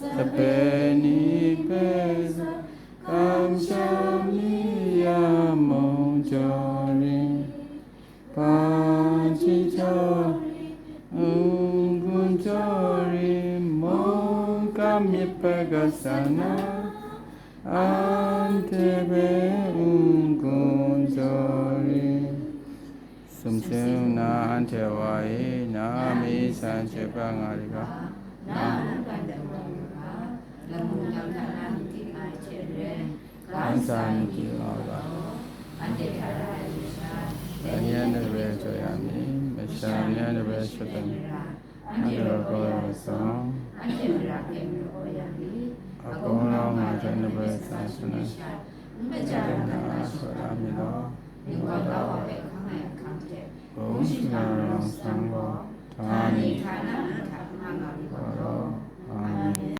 빼니 빼서 감사미야 모조리 바지조리 은근조리 몸감이 빨갛사나 안테베 은근조리 숨세우나 안테와이 나미 산체방아리가 아, 나는 반대로 တရာကေမောယမိ Akona majana ve sasana မကြရနာ Jana ဆို sorami lo ဒီဝါတော့ပဲခမဲခံတဲ့ Om Sinaram Sangho အာနိ Tani ဌာန